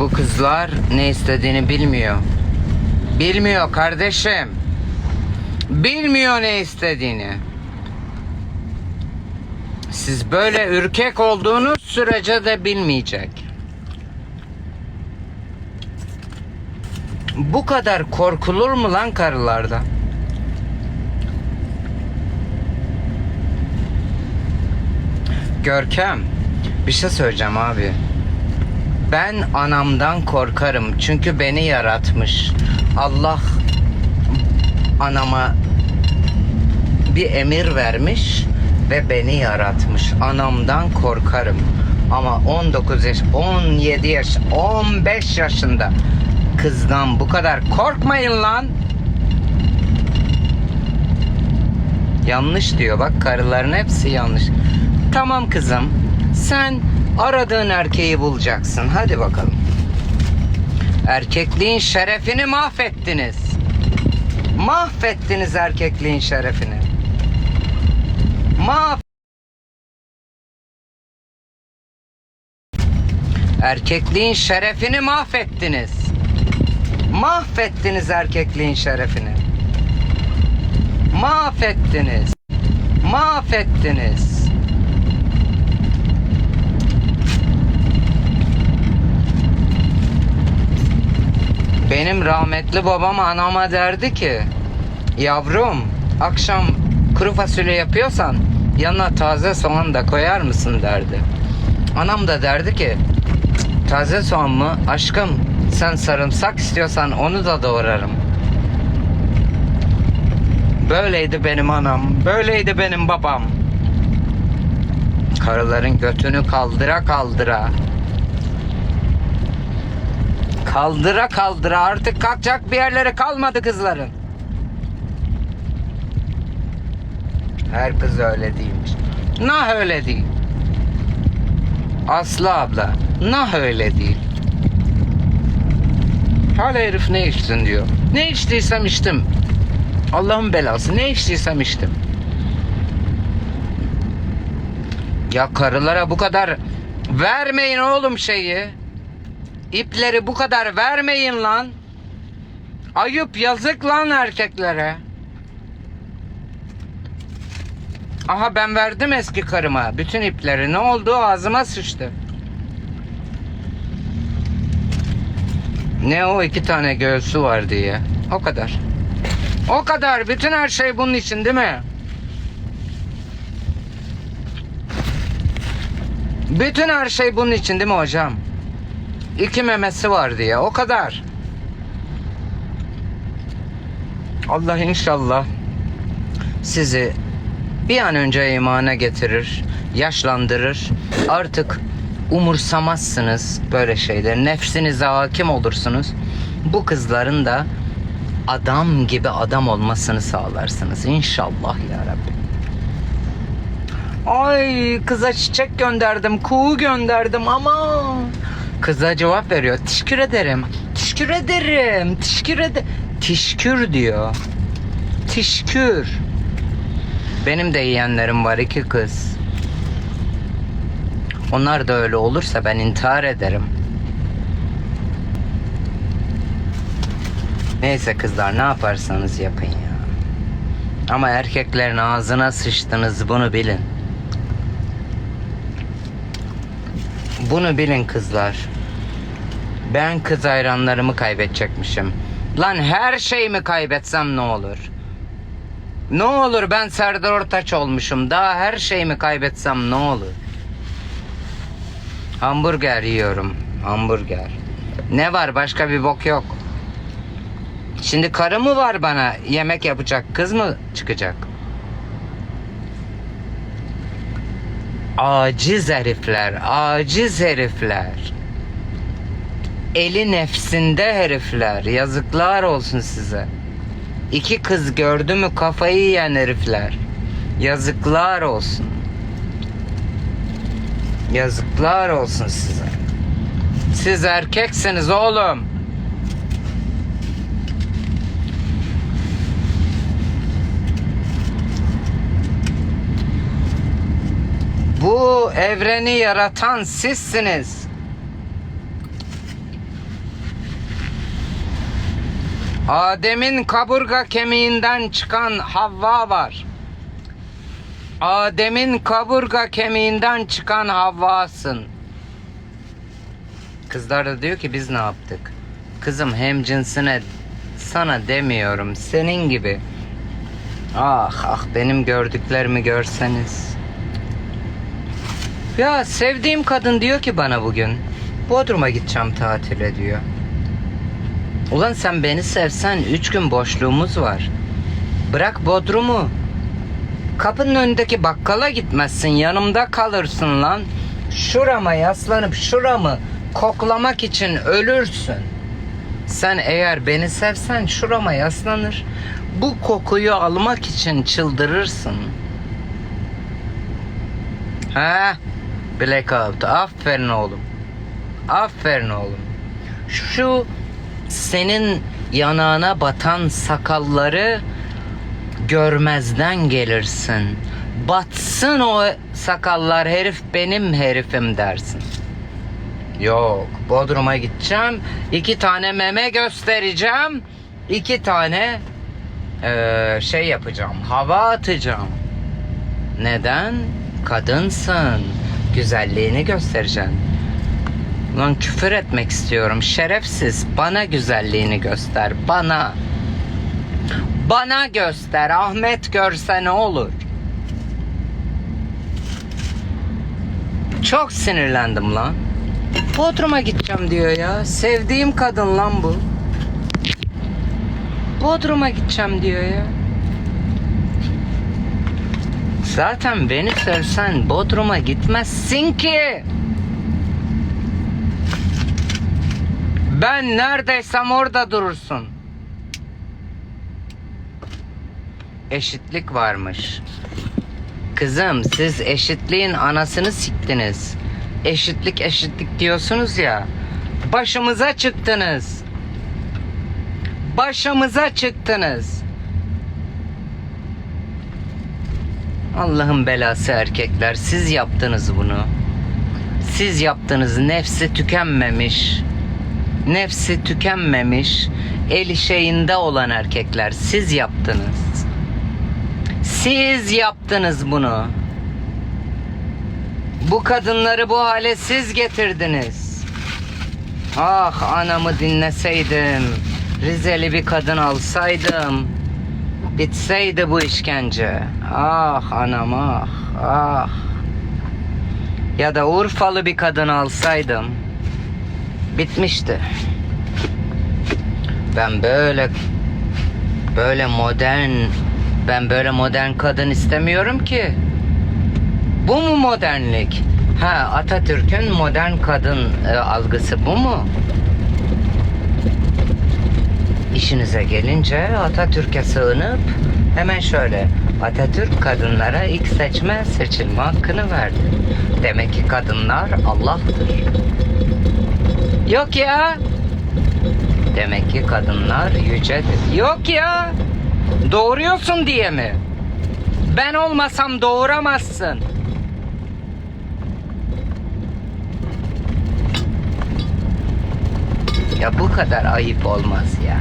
Bu kızlar ne istediğini bilmiyor. Bilmiyor kardeşim. Bilmiyor ne istediğini. Siz böyle ürkek olduğunuz sürece de bilmeyecek. Bu kadar korkulur mu lan karılarda? Görkem, bir şey söyleyeceğim abi. Ben anamdan korkarım çünkü beni yaratmış. Allah anama bir emir vermiş ve beni yaratmış. Anamdan korkarım. Ama 19 yaş, 17 yaş, 15 yaşında kızdan bu kadar korkmayın lan. Yanlış diyor bak karıların hepsi yanlış. Tamam kızım sen aradığın erkeği bulacaksın. Hadi bakalım. Erkekliğin şerefini mahvettiniz. Mahvettiniz erkekliğin şerefini. Mahv Erkekliğin şerefini mahvettiniz. Mahvettiniz erkekliğin şerefini. Mahvettiniz. Mahvettiniz. Benim rahmetli babam anama derdi ki Yavrum akşam kuru fasulye yapıyorsan yanına taze soğan da koyar mısın derdi. Anam da derdi ki taze soğan mı aşkım sen sarımsak istiyorsan onu da doğrarım. Böyleydi benim anam, böyleydi benim babam. Karıların götünü kaldıra kaldıra. Kaldıra kaldıra artık kalkacak bir yerleri kalmadı kızların. Her kız öyle değilmiş. Nah öyle değil. Aslı abla. Nah öyle değil. Hala herif ne içtin diyor. Ne içtiysem içtim. Allah'ın belası. Ne içtiysem içtim. Ya karılara bu kadar vermeyin oğlum şeyi. İpleri bu kadar vermeyin lan. Ayıp yazık lan erkeklere. Aha ben verdim eski karıma bütün ipleri. Ne oldu? Ağzıma sıçtı. Ne o iki tane göğsü var diye. O kadar. O kadar. Bütün her şey bunun için değil mi? Bütün her şey bunun için değil mi hocam? İki memesi var diye. O kadar. Allah inşallah sizi bir an önce imana getirir, yaşlandırır. Artık umursamazsınız böyle şeyler. Nefsinize hakim olursunuz. Bu kızların da adam gibi adam olmasını sağlarsınız. İnşallah ya Rabbi. Ay kıza çiçek gönderdim, kuğu gönderdim ama kıza cevap veriyor. Teşekkür ederim. Teşekkür ederim. Teşekkür ederim. Teşekkür diyor. Teşekkür. Benim de yeğenlerim var iki kız. Onlar da öyle olursa ben intihar ederim. Neyse kızlar ne yaparsanız yapın ya. Ama erkeklerin ağzına sıçtınız bunu bilin. Bunu bilin kızlar. Ben kız hayranlarımı kaybedecekmişim. Lan her şeyimi kaybetsem ne olur? Ne olur ben Serdar Ortaç olmuşum. Daha her şeyimi kaybetsem ne olur? Hamburger yiyorum. Hamburger. Ne var başka bir bok yok. Şimdi karı mı var bana yemek yapacak kız mı çıkacak? Aciz herifler, aciz herifler. Eli nefsinde herifler. Yazıklar olsun size. İki kız gördü mü kafayı yiyen herifler. Yazıklar olsun. Yazıklar olsun size. Siz erkeksiniz oğlum. Evreni yaratan sizsiniz. Adem'in kaburga kemiğinden çıkan Havva var. Adem'in kaburga kemiğinden çıkan Havva'sın. Kızlar da diyor ki biz ne yaptık? Kızım hem cinsine sana demiyorum senin gibi. Ah ah benim gördüklerimi görseniz. Ya sevdiğim kadın diyor ki bana bugün Bodrum'a gideceğim tatile diyor. Ulan sen beni sevsen üç gün boşluğumuz var. Bırak Bodrum'u. Kapının önündeki bakkala gitmezsin yanımda kalırsın lan. Şurama yaslanıp şuramı koklamak için ölürsün. Sen eğer beni sevsen şurama yaslanır. Bu kokuyu almak için çıldırırsın. Ha? Blackout. Aferin oğlum. Aferin oğlum. Şu senin yanağına batan sakalları görmezden gelirsin. Batsın o sakallar herif benim herifim dersin. Yok Bodrum'a gideceğim. iki tane meme göstereceğim. iki tane eee, şey yapacağım. Hava atacağım. Neden? Kadınsın. Güzelliğini göstereceksin. Lan küfür etmek istiyorum. Şerefsiz. Bana güzelliğini göster. Bana. Bana göster. Ahmet görse ne olur? Çok sinirlendim lan. Bodrum'a gideceğim diyor ya. Sevdiğim kadın lan bu. Bodrum'a gideceğim diyor ya. Zaten beni sevsen Bodrum'a gitmezsin ki. Ben neredeysem orada durursun. Eşitlik varmış. Kızım siz eşitliğin anasını siktiniz. Eşitlik eşitlik diyorsunuz ya. Başımıza çıktınız. Başımıza çıktınız. Allah'ın belası erkekler siz yaptınız bunu. Siz yaptınız nefsi tükenmemiş. Nefsi tükenmemiş. El şeyinde olan erkekler siz yaptınız. Siz yaptınız bunu. Bu kadınları bu hale siz getirdiniz. Ah anamı dinleseydim. Rizeli bir kadın alsaydım. Bitseydi bu işkence. Ah anam ah ah. Ya da Urfalı bir kadın alsaydım. Bitmişti. Ben böyle böyle modern ben böyle modern kadın istemiyorum ki. Bu mu modernlik? Ha Atatürk'ün modern kadın e, algısı bu mu? İşinize gelince Atatürk'e sığınıp hemen şöyle Atatürk kadınlara ilk seçme seçilme hakkını verdi. Demek ki kadınlar Allah'tır. Yok ya. Demek ki kadınlar yücedir. Yok ya. Doğuruyorsun diye mi? Ben olmasam doğuramazsın. Ya bu kadar ayıp olmaz ya.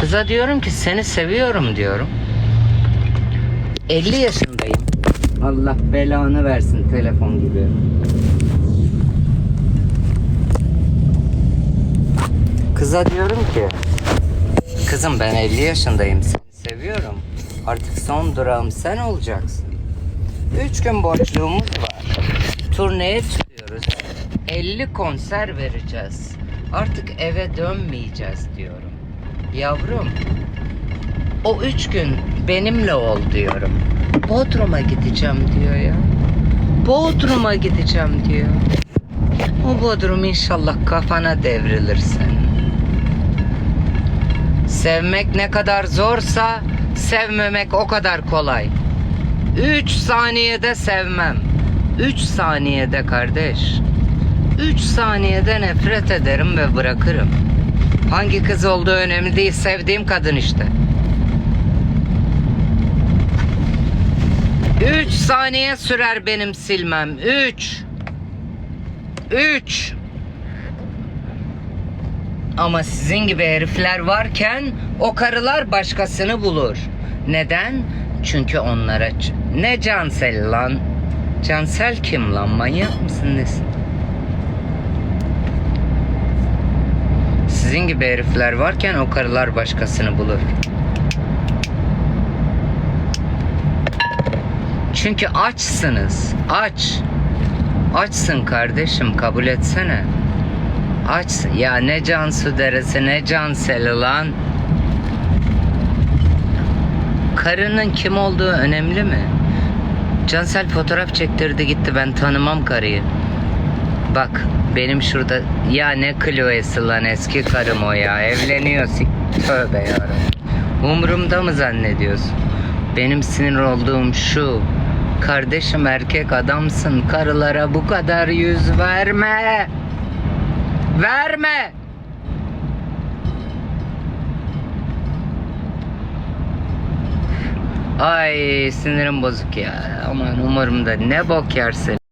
Kıza diyorum ki seni seviyorum diyorum. 50 yaşındayım. Allah belanı versin telefon gibi. Kıza diyorum ki Kızım ben 50 yaşındayım seni seviyorum. Artık son durağım sen olacaksın. 3 gün boşluğumuz var. Turneye çıkıyoruz. 50 konser vereceğiz. Artık eve dönmeyeceğiz diyorum. Yavrum o üç gün benimle ol diyorum. Bodrum'a gideceğim diyor ya. Bodrum'a gideceğim diyor. O Bodrum inşallah kafana devrilir senin. Sevmek ne kadar zorsa sevmemek o kadar kolay. Üç saniyede sevmem. Üç saniyede kardeş. Üç saniyede nefret ederim ve bırakırım. Hangi kız olduğu önemli değil. Sevdiğim kadın işte. Üç saniye sürer benim silmem. Üç. Üç. Ama sizin gibi herifler varken o karılar başkasını bulur. Neden? Çünkü onlara ne Cansel lan? Cansel kim lan? Manyak mısın nesin? Sizin gibi herifler varken o karılar başkasını bulur. Çünkü açsınız. Aç. Açsın kardeşim kabul etsene. Açsın. Ya ne Cansu deresi ne Cansel lan. Karının kim olduğu önemli mi? Cansel fotoğraf çektirdi gitti ben tanımam karıyı. Bak benim şurada ya ne Chloe'si lan eski karım o ya evleniyor tövbe yarabbim. Umurumda mı zannediyorsun? Benim sinir olduğum şu. Kardeşim erkek adamsın karılara bu kadar yüz verme. Verme. Ay sinirim bozuk ya. Aman umurumda ne bok yersin.